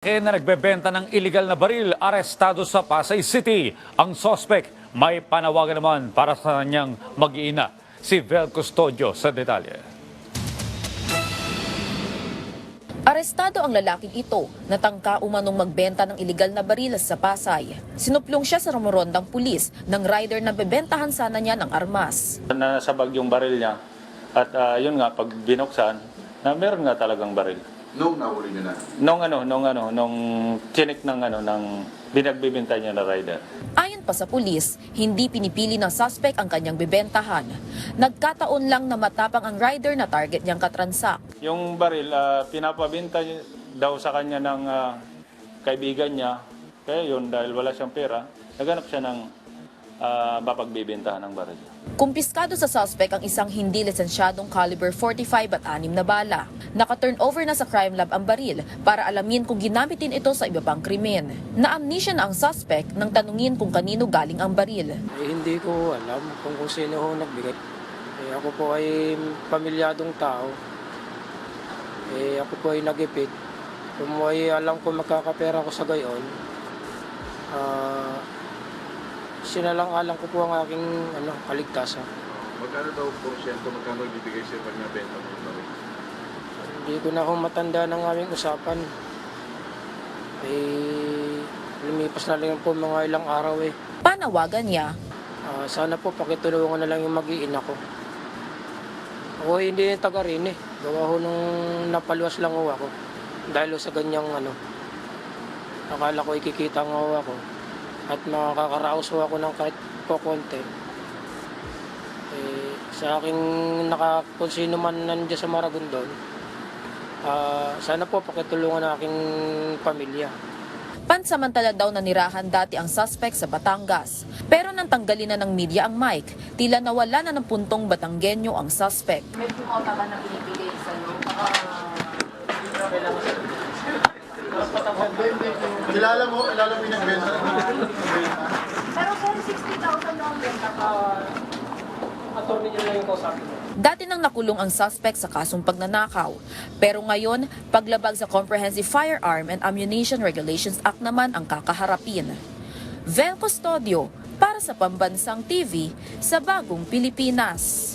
Eh na nagbebenta ng illegal na baril, arestado sa Pasay City. Ang sospek may panawagan naman para sa kanyang mag-iina. Si Vel Custodio sa detalye. Arestado ang lalaking ito na tangka umanong magbenta ng iligal na barilas sa Pasay. Sinuplong siya sa rumorondang pulis ng rider na bebentahan sana niya ng armas. na nasa bag yung baril niya. At ah, yun nga, pag binuksan, na meron nga talagang baril. Nung nahuli niyo na. Nung ano, nung ano, nung chinik ng ano, ng binagbibintay niya na rider. Ayon pa sa pulis, hindi pinipili ng suspect ang kanyang bebentahan. Nagkataon lang na matapang ang rider na target niyang katransak. Yung baril, ah, pinapabinta niya daw sa kanya ng ah, kaibigan niya. Kaya yun, dahil wala siyang pera, naganap siya ng ah, mapagbibintahan ng baril. Kumpiskado sa suspect ang isang hindi lisensyadong caliber 45 at 6 na bala. Naka-turn over na sa crime lab ang baril para alamin kung ginamitin ito sa iba pang krimen. Na-amnesia na ang suspect nang tanungin kung kanino galing ang baril. Eh, hindi ko alam kung kung sino ho nagbigay. Eh, ako po ay pamilyadong tao. Eh, ako po ay nagipit. Kung ay alam ko magkakapera ko sa gayon, ah, sinalang-alang ko po ang aking ano, kaligtasan. Magkano daw porsyento, magkano ibibigay sa'yo pag nabenta mo yung? Hindi ko na ho matanda ng aming usapan. Eh, lumipas na lang po mga ilang araw eh. Panawagan niya, Ah, sana po pakitulungan na lang yung mag-iina ko. Ako ay hindi taga rin eh. Gawa ho nung napaluwas lang ako. Dahil sa ganyang ano. Akala ko ikikita nga ho ako. At makakaraos ako ng kahit po konti. Eh, sa aking naka, kung sino man nandiyan sa Maragondon, ah, sana po pakitulungan ng aking pamilya. pansamantala daw nanirahan dati ang suspect sa Batangas. Pero nang tanggalin na ng media ang mic, tila nawala na ng puntong Batanggenyo ang suspect. May kumota ba na binibigay sa Kilala mo, kilala mo yung nagbenta. Pero kung 60,000 lang ang benta ko. Attorney niyo lang yung kausapin. Dati nang nakulong ang suspect sa kasong pagnanakaw. Pero ngayon, paglabag sa Comprehensive Firearm and Ammunition Regulations Act naman ang kakaharapin. Vel Custodio para sa Pambansang TV sa Bagong Pilipinas.